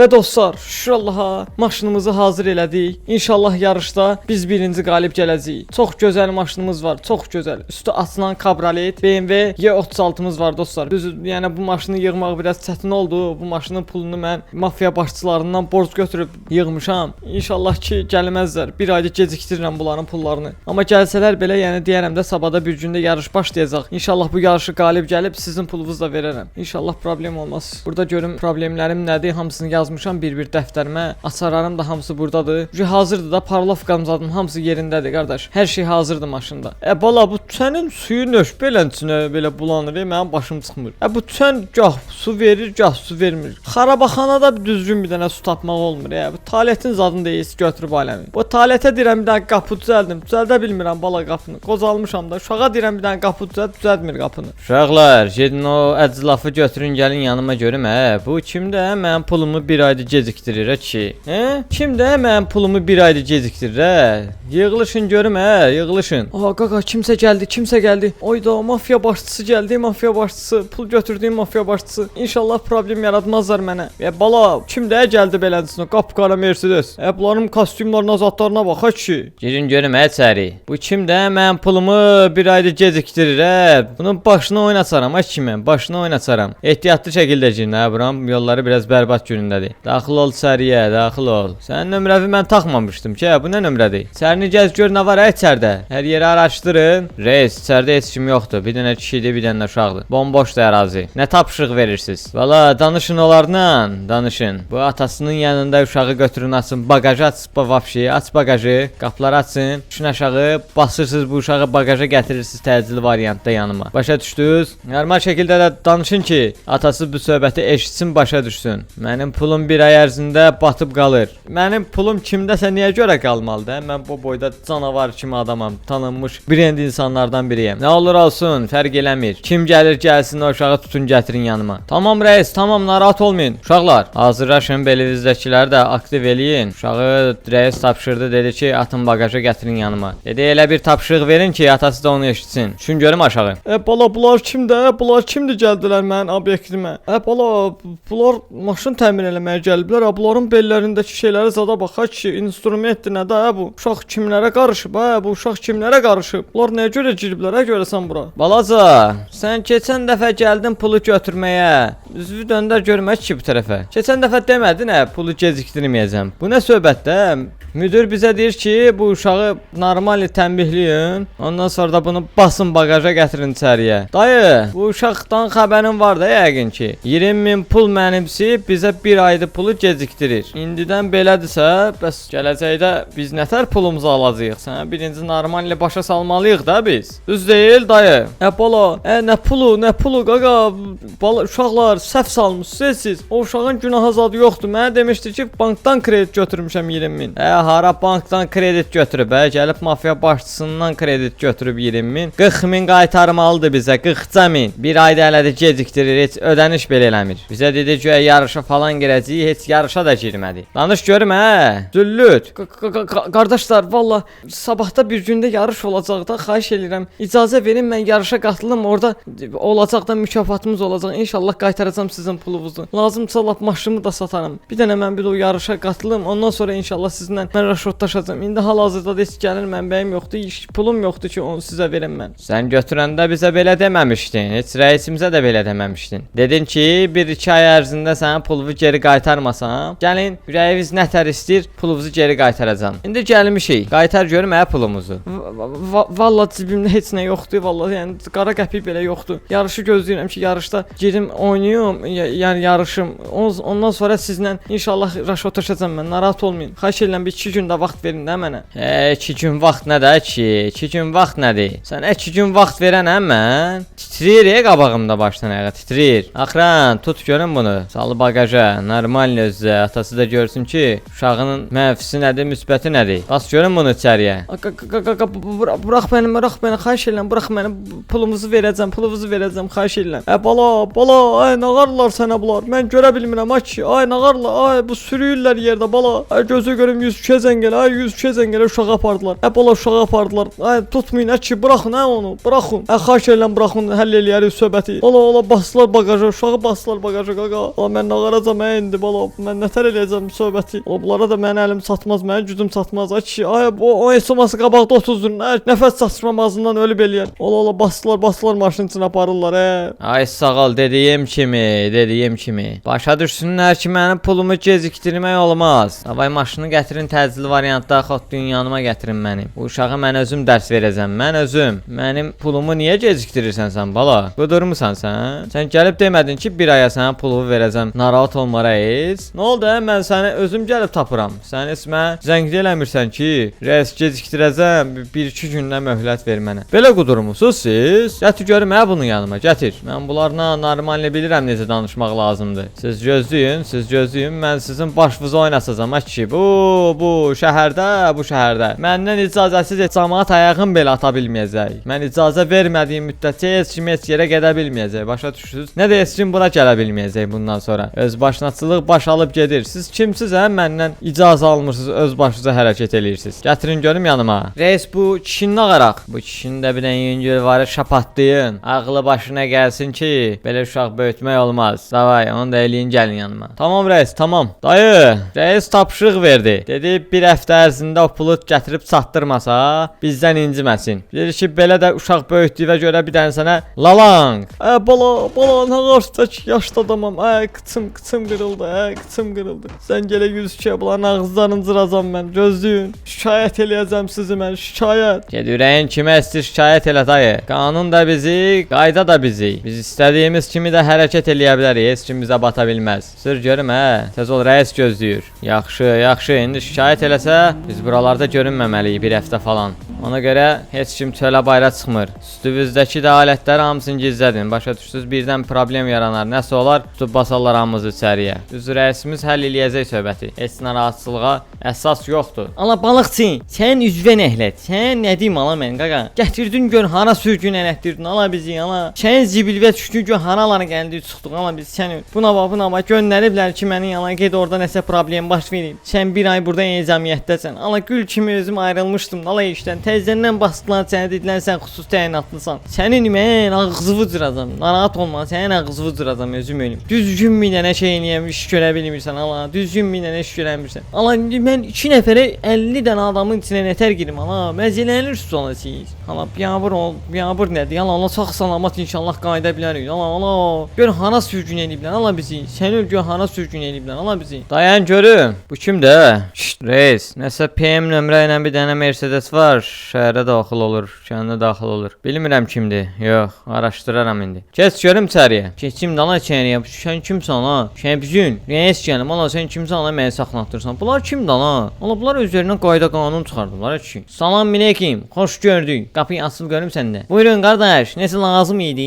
Və dostlar, şükür Allaha maşınımızı hazır elədik. İnşallah yarışda biz birinci qalib gələcəyik. Çox gözəl maşınımız var, çox gözəl. Üstü açılan kabriolet BMW Y36-mız var dostlar. Düz, yəni bu maşını yığmaq biraz çətin oldu. Bu maşının pulunu mən mafiya başçılarından borc götürüb yığmışam. İnşallah ki gəlməzlər. Bir ayda gecikdirirəm bunların pullarını. Amma gəlsələr belə, yəni deyərəm də sabahda bir gündə yarış başlayacaq. İnşallah bu yarışı qalib gəlib sizin pulunuzu da verərəm. İnşallah problem olmaz. Burada görüm problemlərim nədir? Hamısını yazmışam bir-bir dəftərimə. Açarlarım da hamısı burdadır. Şu hazırdır da parlovkam zadım hamısı yerindədir qardaş. Hər şey hazırdır maşında. E bala bu sənin suyun nöş beləsinə belə bulanır, e, mənim başım çıxmır. E bu sən gah su verir, gah su vermir. Xarabaxanada düzgün bir dənə su tapmaq olmur. E bu taletin zadını deyirsiz götürüb aləmi. Bu talətə deyirəm bir dənə qapı düzəldim. Düzəldə bilmirəm bala qapını. Qocalmışam da. Uşağa deyirəm bir dənə qapı düzəlt, düzəltmir qapını. Uşaqlar, gedin o əclafı götürün gəlin yanıma görüm hə. Bu kimdə mənim pulumu bir ayda gecikdirir hə ki? Hə? Kimdə mənim pulumu bir ayda gecikdirir hə? Yığılışın görüm hə, yığılışın. Aa qaqa kimsə gəldi, kimsə gəldi. Oyda mafiya başçısı gəldi, mafiya başçısı, pul götürdüyüm mafiya başçısı. İnşallah problem yaratmazlar mənə. Ya bala, kimdə gəldi beləsinə? Qapqara Mercedes. E bunların kostyumlarına, zatlarına bax ha ki. Girin görüm hə içəri. Bu kimdə mənim pulumu bir ayda gecikdirir hə? Bunun başını oynasaram ha kimi? Başını oynasaram. Ehtiyatlı şəkildə girin hə, buram yolları biraz bərbad günündədir. Daxil ol içəriyə, daxil ol. Sənin nömrəvi mən taxmamışdım ki, bu nə nömrədir? İçərini gəz gör nə var hə içəridə. Hər yeri araşdırın. Reis, içəridə heç kim yoxdur. Bir dənə kişidir, bir dənə uşaqdır. Bomboşdur ərazi. Nə tapşırıq verirsiniz? Valla danışın onlarla, danışın. Bu atasının yanında uşağı götürün açın. Bagajı aç, bu vapşi, aç bagajı. Qapıları açın. Düşün aşağı, basırsınız bu uşağı bagaja gətirirsiniz təcili variantda yanıma. Başa düşdünüz? Normal şəkildə də danışın ki, atası bu söhbəti eşitsin, başa düşsün. Mənim pulum bir ay ərzində batıb qalır. Mənim pulum kimdəsə niyə görə qalmalıdır? hə? Mən bu boyda canavar kimi adamam. Tanınmış brend insanlardan biriyəm. Nə olur olsun, fərq eləmir. Kim gəlir gəlsin o uşağı tutun gətirin yanıma. Tamam reis, tamam narahat olmayın. Uşaqlar, hazırlaşın belinizdəkiləri də aktiv eləyin. Uşağı reis tapşırdı dedi ki, atın bagaja gətirin yanıma. Dedi elə bir tapşırıq verin ki, atası da onu eşitsin. Düşün görüm aşağı. E bala bunlar kimdə? E, Bunlar kimdir gəldilər mənim obyektimə? E bala bunlar maşın təmir eləməyə gəliblər. Bunların bellərindəki şeyləri zada bax ha ki, instrumentdir nə də e bu? Uşaq kimlərə qarışıb? Ha bu uşaq kimlərə qarışıb? Bunlar nəyə görə giriblər? Hə görəsən bura? Balaca, sən keçən dəfə gəldin pulu götürməyə. Üzvü döndər görmək ki bu tərəfə. Keçən dəfə demədin hə, pulu gecikdirməyəcəm. Bu nə söhbətdir? Müdür bizə deyir ki, bu uşağı normal tənbihləyin. Ondan sonra da bunu basın bagaja gətirin içəriyə. Dayı, bu uşaqdan xəbərin var da yəqin ki. 20 min pul mənimsib bizə bir ayda pulu gecikdirir. İndidən belədirsə, bəs gələcəkdə biz nətər pulumuzu alacağıq? Sənə birinci normal ilə başa salmalıyıq da biz. Düz deyil dayı. E bala, e nə pulu, nə pulu qaqa? Bala uşaqlar səhv salmısınız siz. O uşağın günahı zadı yoxdur. Mənə demişdi ki, bankdan kredit götürmüşəm 20 min. Ə, hara bankdan kredit götürüb, ə, gəlib mafiya başçısından kredit götürüb 20 min. 40 min qaytarmalıdır bizə, 40 min. Bir ayda hələ də gecikdirir, heç ödəniş belə eləmir. Bizə dedi ki, yarışa falan girəcəyik, heç yarışa da girmədi. Danış görüm hə, züllüt. Qa- qa- qa- Qardaşlar, valla sabahda bir gündə yarış olacaq da, xahiş edirəm. İcazə verin mən yarışa qatılım. Orada olacaq da mükafatımız olacaq. İnşallah qaytaracağam sizin pulunuzu. Lazımsa lap maşınımı da satarım. Bir dənə mən bir o yarışa qatılım. Ondan sonra inşallah sizinlə mən raşotlaşacağam. İndi hal-hazırda da heç gəlir mənbəyim yoxdur, iş pulum yoxdur ki, onu sizə verəm mən. Sən götürəndə bizə belə deməmişdin. Heç rəisimizə də belə deməmişdin. Dedin ki, 1-2 ay ərzində sənin pulumu geri qaytarmasam, gəlin ürəyiniz nətər istəyir, pulunuzu geri qaytaracağam. İndi gəlmişik. Qaytar görüm hə pulumuzu. Va- va- Valla cibimdə heç nə yoxdur, valla yəni qara qəpik belə yoxdur. Yarışı gözləyirəm ki, yarışda gedim oynayım, yəni yarışım. On- Ondan sonra sizlə inşallah raşotlaşacağam mən. Narahat olmayın. Xahiş edirəm bir 2 gündə vaxt verin də mənə. Hə, 2 gün vaxt nədir ki? 2 gün vaxt nədir? Sən 2 gün vaxt verənəm mən. Titrəyir e qabağımda başdan ayağa titrəyir. Axıran tut görün bunu. Salı bagaja, normal özə. Atası da görsün ki, uşağının mənfisi nədir, müsbəti nədir. Bas görün bunu içəriyə. Burax məni, burax məni, xahiş edirəm, burax məni. Pulumuzu verəcəm, pulumuzu verəcəm, xahiş edirəm. Ə bala, bala, ay nağarlar sənə bunlar. Mən görə bilmirəm ay ki. Ay nağarlar, ay bu sürüyürlər yerdə bala. Ay gözü görüm 102 zəngələ, ay 102 zəngələ uşağı apardılar. Ə bala uşağı apardılar. Ay tutmayın ə ki, buraxın ə onu, buraxın. Ə xahiş edirəm buraxın, həll eləyərik söhbəti. Ola ola basdılar bagaja, uşağı basdılar bagaja qaqa. Ola mən nağaracam ə indi. bala. Mən nətər eləyəcəm bu söhbəti? Ola bunlara da mənim əlim çatmaz, mənim gücüm çatmaz. Ay kişi, ay bu o esoması qabaqda 30 dur. Nə nəfəs çatışmamazından ölüb eləyər. Ola ola basdılar, basdılar maşının içinə aparırlar, hə. Ay sağ ol dediyim kimi, dediyim kimi. Başa düşsünlər ki, mənim pulumu gecikdirmək olmaz. Davay maşını gətirin təcili variantda, xod dünyanıma gətirin mənim. Bu uşağa mən özüm dərs verəcəm, mən özüm. Mənim pulumu niyə gecikdirirsən sən bala? Qudurmusan sən? Sən gəlib demədin ki, bir aya sənə pulumu verəcəm. Narahat olma reis. Nə oldu? Mən səni özüm gəlib tapıram. Sən heç zəng eləmirsən ki, reis gecikdirəcəm. 1-2 gündən möhlət ver mənə. Belə qudurmusunuz siz? Gətir görüm hə bunu yanıma, gətir. Mən bunlarla normal bilirəm necə danışmaq lazımdır. Siz gözləyin, siz gözləyin. Mən sizin başınıza oynasacağam ha ki. Bu, bu şəhərdə, bu şəhərdə. Məndən icazəsiz heç cəmaət ayağın belə ata bilməyəcək. Mən icazə vermədiyim müddətcə heç kim heç yerə gedə bilməyəcək. Başa düşürsüz? Nə də bura gələ bilməyəcək bundan sonra. Öz başınaçılıq baş alıb gedir. Siz kimsiz hə? Məndən icazə almırsınız, öz başınıza hərəkət eləyirsiniz. Gətirin görüm yanıma. Reis bu kişinin ağaraq. Bu kişinin bir dənə yüngül var, şapatlayın. Ağlı başına gəlsin ki, belə uşaq böyütmək olmaz. Davay, onu da eləyin gəlin yanıma. Tamam reis, tamam. Dayı, reis tapşırıq verdi. Dedi bir həftə ərzində o pulu gətirib çatdırmasa, bizdən inciməsin. Dedi ki, belə də uşaq böyütdüyünə görə bir dənə sənə lalang. Ə bala, bala nə qarşıda ki, yaşlı adamam. Ə qıçım, qıçım qırıldı, ə qıçım qırıldı. Sən gələ yüzükə bunların ağızlarını cıracam mən. Gözləyin. Şikayət eləyəcəm sizi mən, şikayət. Ged ürəyin kimə istir şikayət elə dayı. Qanun da bizi, qayda da bizi. Biz istədiyimiz kimi də hərəkət eləyə bilərik. Heç kim bizə bata bilməz. Sır görüm hə. Tez ol rəis gözləyir. Yaxşı, yaxşı. İndi şikayət eləsə biz buralarda görünməməliyik bir həftə falan. Ona görə heç kim çölə bayra çıxmır. Üstünüzdəki də alətləri hamısını gizlədin. Başa düşdünüz? Birdən problem yaranar. Nəsə olar, tutub basarlar hamımızı içəriyə. Düz rəisimiz həll eləyəcək söhbəti. Heç narahatçılığa əsas yoxdur. Ala balıqçı, sən üzvə nəhlət. Sən nə deyim ala mən qaqa? Gətirdin gör hara sürgün elətdirdin ala bizi ala. Sən zibilvə düşdün gör haralara gəldi çıxdıq ala biz səni. Buna bax buna bax göndəriblər ki məni ala get orada nəsə problem baş verib. Sən bir ay burada ezamiyyətdəsən. Ala gül kimi özüm ayrılmışdım ala işdən. Təzədən basdılar səni dedilər sən xüsus təyinatlısan. Sənin mən ağzını cıracam. Narahat olma, sənin ağzını cıracam özüm ölüm. Düzgün bir dənə şey eləyəm, iş görə bilmirsən ala. Düzgün bir dənə iş görə bilmirsən. Ala mən 2 nəfərə 50 dənə adamın içinə nətər girim ala. Məzələnirsiniz ala siz. Ala biabır ol, biabır nədir? Ala Allah sağ salamat inşallah qayıda bilərik. Ala ala. Gör hara sürgün eləyiblər ala bizi. Sən öl gör hara sürgün eləyiblər ala bizi. Dayan görüm. Bu kimdir? Şşt, reis. Nəsə PM nömrə ilə bir dənə Mercedes var. Şəhərə daxil olur, kəndə daxil olur. Bilmirəm kimdir. Yox, araşdıraram indi. Keç görüm içəriyə. Keçim dala içəriyə. Sən kimsən la? Şəbzün. Reis gəlim. Ala sən kimsən ala məni saxlatdırsan. Bunlar kimdir la? Ala bunlar özlərinə qayda qanun çıxardılar ki. Salam əleykum. Xoş gördük. Qapıyı açıb görüm səndə. Buyurun qardaş. Nəsə lazım idi?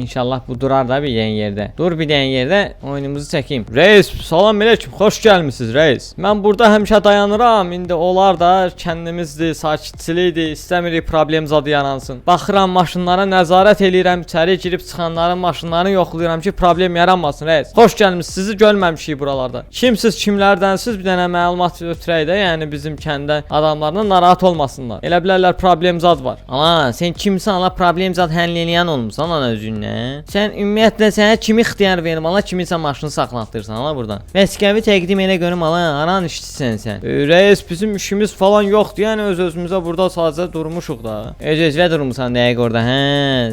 İnşallah bu durar da bir dənə yerdə. Dur bir dənə yerdə oyunumuzu çəkim. Reis, salam əleykum. Xoş gəlmisiniz, reis. Mən burada həmişə dayanıram. İndi onlar da kəndimizdir, sakitçilikdir. İstəmirik problem zad yaransın. Baxıram maşınlara nəzarət eləyirəm, içəri girib çıxanların maşınlarını yoxlayıram ki, problem yaranmasın. Reis, xoş gəlmisiniz. Sizi görməmişik buralarda. Kimsiz, kimlərdənsiz bir dənə məlumat ötürək də, yəni bizim kəndə adamlarına narahat olmasınlar. Elə bilərlər problem zad var. Ana, sən kimsən? Ala problem zad həll eləyən olmusan ana özündən. Sən ümumiyyətlə sənə kimi ixtiyar verim? Ala kiminsə maşını saxlatdırsan ala burdan. Vəsiqəvi təqdim elə görüm ala, aran işçisən sən. E, reis, bizim işimiz falan yoxdur. Yəni öz özümüzə burada sadəcə durmuşuq da. Öz özünə durmusan dəqiq orada. Hə,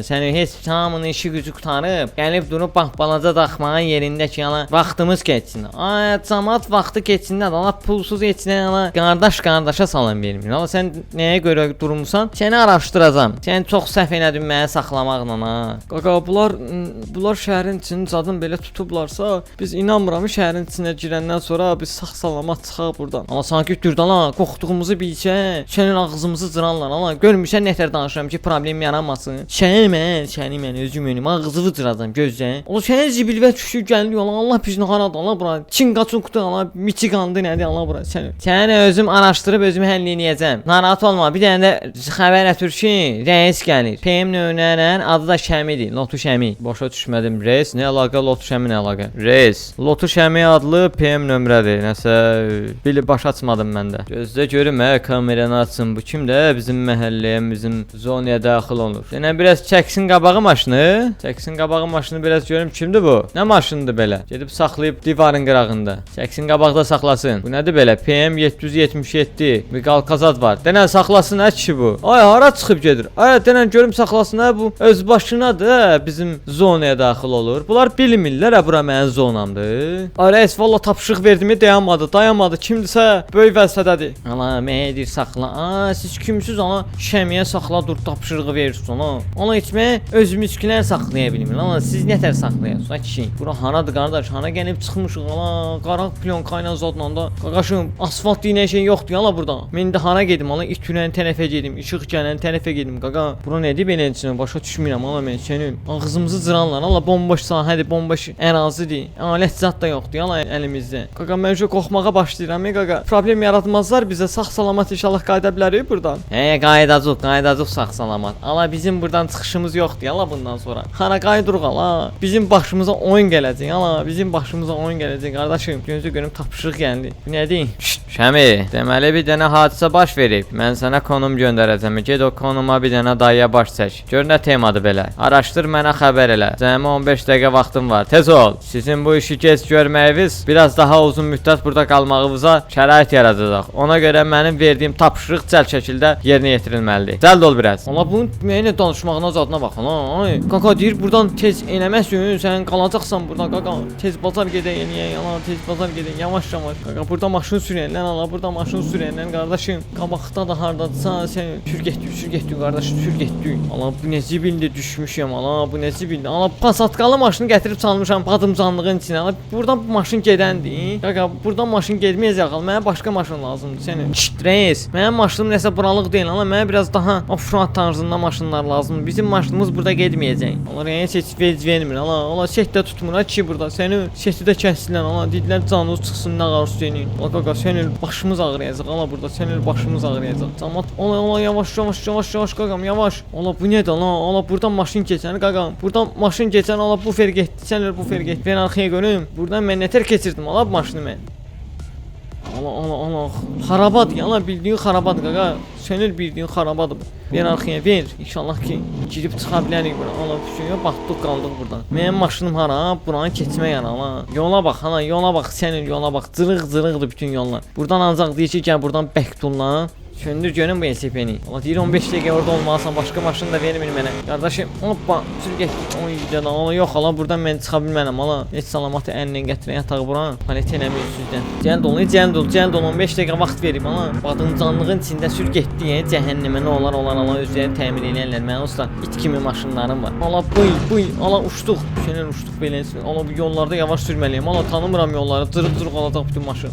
sənin heç hamının işi gücü qutarıb, gəlib durub bax balaca daxmağın yerində ki, ala vaxtımız keçsin. Ay, cəmaət vaxtı keçsin ala pulsuz keçsin, ala qardaş qardaşa salam vermir. Ala sən nəyə görə durmusan? Səni araşdıracağam. Sən çox səhv elədin məni saxlamaqla ha. Qaqa, bunlar bunlar şəhərin içini zadın belə tutublarsa, biz inanmıram şəhərin içinə girəndən sonra biz sağ-salamat çıxaq burdan. Ala sanki dürdan ala qorxduğumuzu bilsə, sənin ağzımızı cıranlar ala. Görmürsən nətər danışıram ki, problem yaranmasın. Sənin mən, səni mən özüm önüm ağzını cıracam gözlə. Ola sənin zibilvə düşür gəldi yola. Allah bizni haradı ala bura. Çin qaçuqdu ala, Michigandı nədir ala bura sən. Səni özüm araşdırıb özüm həll eləyəcəm. Narahat olma. Bir dənə də xəbər ətir ki, rəis gəlir. PM nömrənin adı da Şəmidir. Lotu Şəmi. Başa düşmədim. Reis, nə əlaqə Lotu Şəmi nə əlaqə? Reis, Lotu Şəmi adlı PM nömrədir. Nəsə bili baş açmadım mən də. Gözlə görüm hə, kameranı açın. Bu kimdə? Bizim məhəlləyə, bizim zonaya daxil olur. Yenə biraz çəksin qabağı maşını. Çəksin qabağı maşını biraz görüm kimdir bu? Nə maşındır belə? Gedib saxlayıb divarın qırağında. Çəksin qabaqda saxlasın. Bu nədir belə? PM 777. Bir qalqazad var. Denən saxlasın kişi bu? Ay hara çıxıb gedir? Ay denən görüm saxlasın hə bu öz başınadır hə, bizim zonaya daxil olur. Bunlar bilmirlər hə bura mənim zonamdır. Ay rəis valla tapşırıq verdimi dayanmadı, dayanmadı. Kimdisə böyük vəzifədədir. Ana mədir saxla. Aa siz kimsiz ana? Şəmiyə saxla dur tapşırığı verirsən ha. Ona içmə özümüzkilər saxlaya bilmir. Ana siz nətər saxlayırsınız? Ay kişi, bura haradır qardaş? Hara gəlib çıxmışıq ana? Qara plyonka ilə zadla da. Qaqaşım, asfalt deyilən şey yoxdur yana burada. Mən də hara gedim ana? İt günən tərəfə gedim, işıq gələn tərəfə gedim. Qaqa, bura nədir belə içinə? Başa düşmürəm ana mən sənin. Ağzımızı cıranlar. Allah bomboş sahədir, bomboş ərazidir. Alət zat da yoxdur yana əlimizdə. Qaqa mən şu qorxmağa başlayıram. Qaqa, problem yaratmazlar bizə. Sağ-salamat inşallah qayıda bilərik burdan. Hə, qayıdacaq, qayıdacaq sağ-salamat. Ala bizim burdan çıxışımız yoxdur yala bundan sonra. Xana qayıdırıq ala. Bizim başımıza oyun gələcək ala. Bizim başımıza oyun gələcək qardaşım. Gözü görüm tapşırıq gəldi. Bu nədir? Şşt, Şəmi, deməli bir dənə hadisə baş verib. Mən sənə konum göndərəcəm. Get o konuma bir dənə dayıya baş çək. Gör nə temadır belə. Araşdır mənə xəbər elə. Cəmi 15 dəqiqə vaxtım var. Tez ol. Sizin bu işi gec görməyiniz biraz daha uzun müddət burada qalmağınıza şərait yaradacaq. Ona görə mənim verdiyim tapşırıq cəld şəkildə yerinə yetirilməlidir. Cəld ol biraz. Allah bunun müəyyən danışmağına zadına ha. Ay, Kaka deyir burdan tez eləməzsən, sən qalacaqsan burada Kaka. Tez bazar gedək eləyə, yana tez bazar gedək, yavaş yavaş. Kaka burada maşın sürənlər, ala burada maşın sürənlər qardaşım. Qabaqda da hardadırsa sən sür getdi, sür getdi qardaş, sür getdi. Ala bu nə zibildə düşmüşəm, ala bu nə zibildə. Ala pasatkalı maşını gətirib salmışam badımcanlığın içinə. Ala buradan bu maşın gedəndir. Kaka buradan maşın getməyəcək. Ala mənə başqa maşın lazımdır sənin. Şşt, reis, mənim maşınım nəsə buralıq deyil, ala mənə biraz daha offroad tarzında maşınlar lazımdır. Bizim maşınımız burada getməyəcək. Onlar yəni seç vec vermir. Ala, ala setdə tutmur ki burada. Səni seti də kəsdilər. Ala dedilər canınız çıxsın nə qarşı senin. Qaqa sənin başımız ağrıyacaq. Ala burada sənin başımız ağrıyacaq. Cəmat, ala ala yavaş yavaş yavaş yavaş qaqam yavaş. Ala bu nədir ala? Ala buradan maşın keçən qaqam. Buradan maşın keçən ala bu fer getdi. Sən bu fer getdi. Ben arxaya görüm. Buradan mən nətər keçirdim ala bu maşını mən. Allah Allah Allah xarabadır ya lan bildiyin xarabadır qaqa. Senin bildiyin xarabadır bu. Ver arxaya ver. İnşallah ki girib çıxa bilərik bura. Allah yox. Baxdıq qaldıq burada. Mənim maşınım hara? Buranı keçmək yana ala. Yola bax ana, yola bax. Sənin yola bax. Cırıq cırıqdır bütün yollar. Buradan ancaq deyir ki, gəl buradan bək tulla. Söndür görün bu SCP-ni. Allah deyir 15 dəqiqə orada olmalısan, başqa maşın da vermir mənə. Qardaşım, hoppa, sür getdik. Oy, gəl ala yox ala buradan mən çıxa bilmərəm ala. Heç salamatı əllə gətirən yatağı bura. Palet eləmir sizdən. Cəld ol, cəld ol. 15 dəqiqə vaxt verim ala. Badımcanlığın içində sür getdi, yəni cəhənnəmə nə olar olar ala özləri təmin edirlər. Mənim usta it kimi maşınlarım var. Ala buy, buy, ala uçduq. Şənən uçduq beləsin. Ala bu yollarda yavaş sürməliyəm. Ala tanımıram yolları. Cırıq-cırıq olacaq bütün maşın.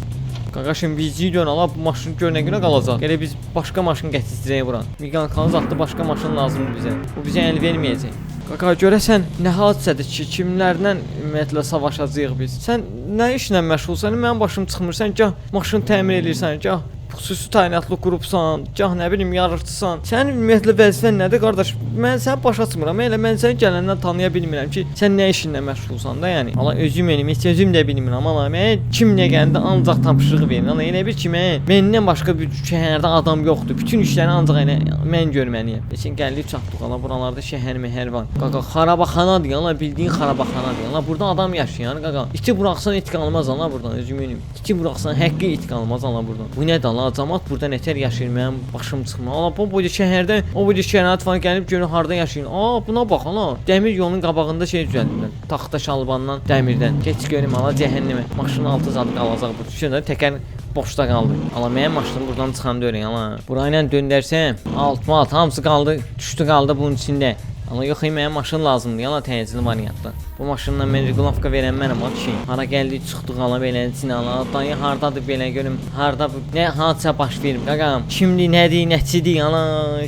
Qaqaşım bizi dön ala bu maşın gör nə günə qalacaq. Gələ biz başqa maşın gətirəcəyik bura. Miqan xanız atdı başqa maşın lazımdır bizə. Bu bizə əl verməyəcək. Qaqa görəsən nə hadisədir ki, kimlərlə ümumiyyətlə savaşacağıq biz? Sən nə işlə məşğulsan? Mənim başım çıxmır. Sən gah maşın təmir eləyirsən, gah xüsusi təyinatlı qrupsan, gah nə bilim yarışçısan. Sənin ümumiyyətlə vəzifən nədir qardaş? Mən səni başa düşmürəm. Elə mən səni gələndən tanıya bilmirəm ki, sən nə işinlə məşğulsan da, yəni. Allah özüm mənim heç özüm də bilmirəm. Allah mən kim nə gəndə ancaq tapşırıq verir. Allah elə bir ki, mən məndən başqa bir şəhərdə adam yoxdur. Bütün işləri ancaq elə mən görməliyəm. Keçən gəldik çatdıq. Allah buralarda şəhər məhər var. Qaqa xarabaxanadır. Allah bildiyin xarabaxanadır. Allah burada adam yaşayır. Qaqa iti buraxsan it qalmaz Allah buradan özüm mənim. İti buraxsan həqqi it qalmaz Allah buradan. Bu nədir Allah? Cəmaət burada nətər yaşayır? Mənim başım çıxmır. Allah bu boyda şəhərdə o boyda şərait falan gəlib görün harda yaşayır. Aa buna bax Allah. Dəmir yolun qabağında şey düzəldiblər. Taxta şalbandan, dəmirdən. Keç görüm Allah cəhənnəmə. Maşının altı zadı qalacaq bu. Düşün təkər boşda qaldı. Allah mənim maşınım buradan çıxanda öyrən Allah. Burayla döndərsəm, alt mat hamısı qaldı, düşdü qaldı bunun içində. Allah yox, mənim maşın lazımdır, yana təcili variantda. Bu maşınla mən regulovka verən mənəm, o kişi. Hara gəldik, çıxdıq ala belə içinə ala. Dayı hardadır belə görüm. Harda bu nə hadisə baş verib qaqam. Kimdir, nədir, nəçidir ala.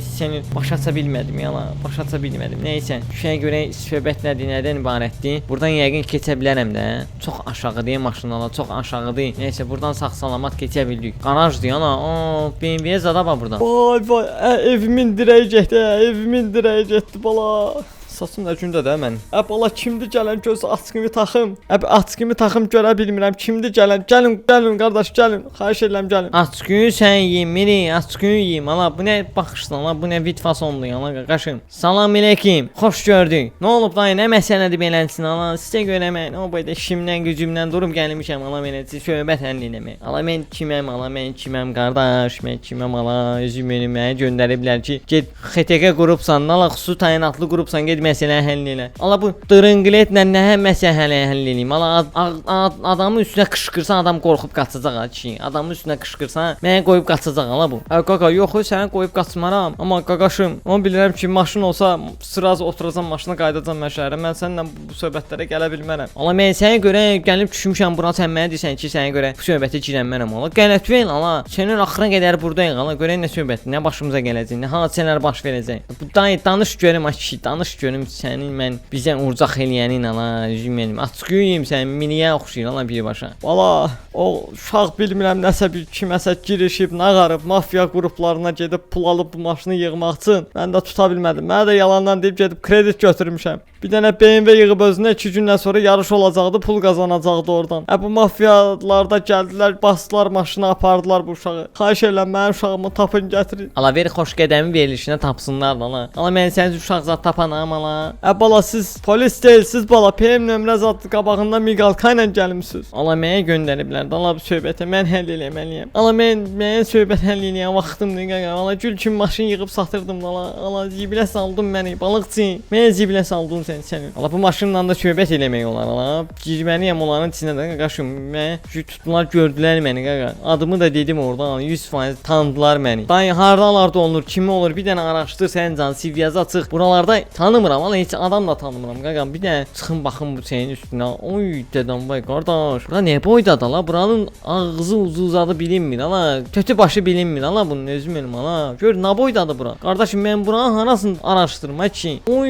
Səni başa aça bilmədim yana. Başa aça bilmədim. Nəysə, şəyə görə söhbət nədir, nədən ibarətdir? Burdan yəqin keçə bilərəm də. Çox aşağıdır maşın ala, çox aşağıdır. Nəysə, burdan sağ-salamat keçə bildik. Qarajdır yana. O, BMW zada var burdan. Vay vay, ə, evimin dirəyi getdi, evimin dirəyi getdi bala. Saçım da gündə də mən. Ə bala kimdir gələn göz açqımı taxım. Ə açqımı taxım görə bilmirəm. Kimdir gələn? Gəlin, gəlin qardaş, gəlin. Xahiş edirəm gəlin. Açgün sen yiyeyim mini açgün yiyeyim ala bu ne bakışlan ala bu ne vit fasonlu ala qaqaşım Salam aleyküm xoş gördük Ne olub dayı nə məsələdir beləsin ala sizə görə mən o boyda işimdən gücümdən durub gəlmişəm ala mənə siz söhbət həll eləmək Ala mən kiməm ala mən kiməm qardaş mən kiməm ala özüm məni göndəriblər ki get XTK qrupsan ala xüsusi təyinatlı qrupsan get məsələ həll elə Ala bu dırınqletlə nə məsələ həll eləyim ala ad, ad, ad, adamın üstünə qışqırsan adam qorxub qaçacaq ha kişi adamın üstünə qışqırsan mənə qoyub qaçacaq ala bu Ə qaqa, yox, səni qoyub qaçmaram. Amma qaqaşım, onu bilirəm ki, maşın olsa sıraz oturacam maşına qayıdacam mən şəhərə. Mən səninlə bu, söhbətlərə gələ bilmərəm. Ala mən sənə görə gəlib düşmüşəm bura sən mənə deyirsən ki, sənə görə bu söhbətə girənmərəm ala. Qələt verin ala. Sənin axıra qədər burdayıq ala. Görən nə söhbət, nə başımıza gələcək, nə hadisələr baş verəcək. Bu danış görüm ay kişi, danış görüm sənin mən bizə urcaq eləyənin ala, üzüm mənim. Açqıyım sən miniyə oxşayır ala birbaşa. Bala, o uşaq bilmirəm nəsə bir kiməsə girişib, nağarıb, mafiya qruplarına gedib pul alıb bu maşını yığmaq üçün. Mən də tuta bilmədim. Mənə də yalandan deyib gedib kredit götürmüşəm. Bir dənə BMW yığıb özünə 2 gündən sonra yarış olacaqdı, pul qazanacaqdı oradan. Ə bu mafiyalar da gəldilər, basdılar maşını, apardılar bu uşağı. Xahiş edirəm mənim uşağımı tapın gətirin. Ala ver xoş qədəmi verilişinə tapsınlar da ala. Ala mən sənin uşaq zat tapanam ala. Ə bala siz polis deyilsiz bala. PM nömrə zad qabağında miqalka ilə gəlmisiniz. Ala mənə göndəriblər də ala bu söhbətə mən həll eləməliyəm. Ala mən mən söhbət həll eləyən vaxtımdır qaqa. Ala gül kimi maşın yığıb satırdım ala. Ala zibilə saldın məni balıqçı. Mən zibilə saldın sən sənin. Ala bu maşınla da söhbət eləmək olar ala. Girməliyəm onların içinə də qaqaşım. Mən tutdular gördülər məni qaqa. Adımı da dedim orada 100% tanıdılar məni. Dayı hardalarda olunur, kimi olur bir dənə araşdır sən can CV yaz açıq. Buralarda tanımıram ala heç adam da tanımıram qaqa. Bir dənə çıxın baxın bu senin üstünə. Oy dedəm vay qardaş. Bura nə boydadır la? Buranın ağzı uzu uzadı bilinmir ala. Kötü başı bilinmir ala bunun özüm benim ala. Gör nə boydadır bura. Qardaşım mən buranın harasını araşdırma ki. Oy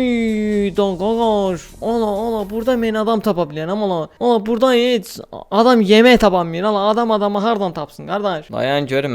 da qaqaş. Ala ala burada mən adam tapa bilərəm ala. Ala burada heç adam yemək tapa bilmir ala. Adam adamı hardan tapsın qardaş? Dayan görüm.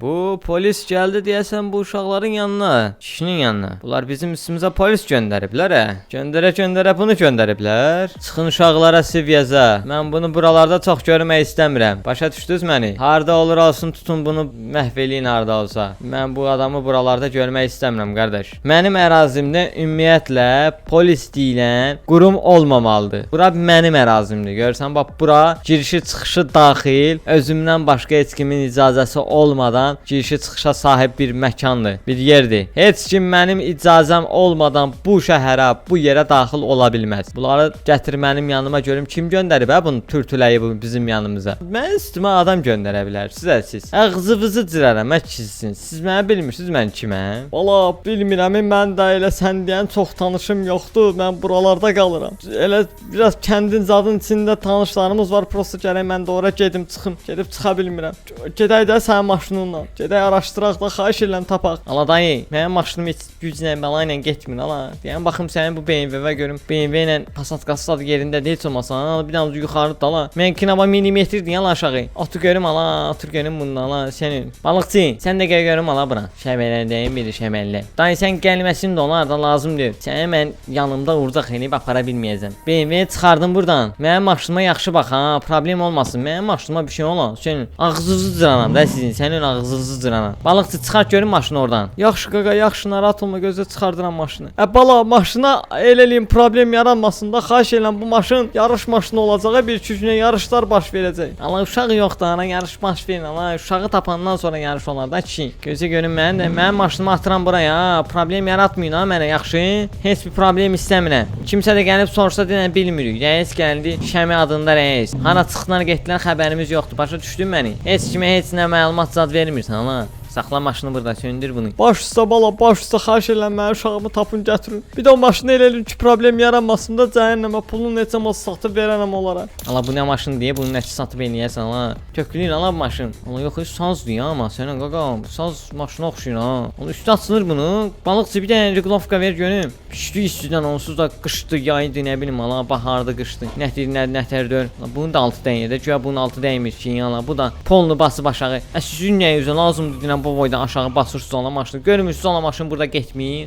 Bu polis gəldi deyəsən bu uşaqların yanına, kişinin yanına. Bunlar bizim üstümüzə polis göndəriblər hə. Göndərə göndərə bunu göndəriblər. Çıxın uşaqlara sivyəzə. Mən bunu buralarda çox görmək istəmirəm. Başa düşdünüz məni? Harda olur olsun tutun bunu məhv eləyin harda olsa. Mən bu adamı buralarda görmək istəmirəm qardaş. Mənim ərazimdə ümumiyyətlə polis deyilən qurum olmamalıdır. Bura mənim ərazimdir. Görsən bax bura girişi çıxışı daxil, özümdən başqa heç kimin icazəsi olmadan girişi çıxışa sahib bir məkandır, bir yerdir. Heç kim mənim icazəm olmadan bu şəhərə, bu yerə daxil ola bilməz. Bunları gətir mənim yanıma görüm kim göndərib hə bunu türtüləyi bu bizim yanımıza. Mən üstümə adam göndərə bilərsiniz hə siz. Ağzınızı cırarım hə sizsiniz. Siz məni bilmirsiniz mən kiməm? Bala bilmirəm, mən də elə sən deyən çox tanışım yoxdur. Mən buralarda qalıram. Elə biraz kəndin zadın içində tanışlarımız var. Prosta gərək mən də ora gedim, çıxım. Gedib çıxa bilmirəm. Gedək də sənin maşınınla. Gedək araşdıraq da, xahiş edirəm tapaq. Ala dayı, mənim maşınım heç güclə bəla ilə getmir ala. Deyən baxım sənin bu BMW-və görüm. BMW ilə Passat qassadı yerində deyil olmasa, ala bir dənə yuxarı dala. Mən kinaba millimetrdir ala aşağı. Atı görüm ala, atır görüm bundan ala sənin. Balıqçı, sən də gəl görüm ala bura. Şəbələdəyin biri şəbəllə. Dayı sən gəlməsin də onlar da lazımdır. Səni mən yanımda urcaq eləyib apara bilməyəcəm. BMW çıxardım burdan. Mənim maşınıma yaxşı bax ha, problem olmasın. Mənim maşınıma bir şey ola. Sənin ağzınızı cıranam da sizin, sənin ağzınızı cıranam. Balıqçı çıxart görüm maşını oradan. Yaxşı qaqa, yaxşı narahat olma, gözə çıxardıram maşını. Ə bala, maşına el eləyim problem yaranmasın da, xahiş edirəm bu maşın yarış maşını olacağı bir iki günə yarışlar baş verəcək. Allah uşaq yoxdur, ana yarış baş verin. Allah uşağı tapandan sonra yarış olar da kişi. Gözə görün mən də mənim maşınımı atıram buraya. Problem yaratmayın ha mənə yaxşı. Heç bir problem istəmirəm. Kimsə də gəlib soruşsa denən bilmirik. Rəis gəldi, Şəmi adında rəis. Hara çıxdılar, getdilər xəbərimiz yoxdur. Başa düşdün məni? Heç kimə heç nə məlumat zad vermirsən ha. Saxla maşını burada, söndür bunu. Baş üstə bala, baş üstə xahiş edirəm mənim uşağımı tapın gətirin. Bir də o maşını elə eləyim ki, problem yaranmasın da cəhənnəmə pulunu necə olsa satıb verərəm onlara. Allah bu nə maşın deyə bunu nəçə satıb eləyəsən ha. Köklüyün ala maşın. Allah yox, heç sazdır ya amma sənə qaqa, saz maşına oxşuyur ha. Onun üstü açılır bunu. Balıqçı bir dənə reklamka ver görüm. Pişdi üstüdən onsuz da qışdı, yaydı, nə bilim ala, bahardı, qışdı. Nədir, nə nətərdir. Bunun da altı dəyir də, güya bunun altı dəymir ki, ala. Bu da polnu basıb aşağı. Ə sizin nə üzə lazımdır dinən bu boydan aşağı basırsınız ala maşını. Görmürsünüz ala maşın burada getmir.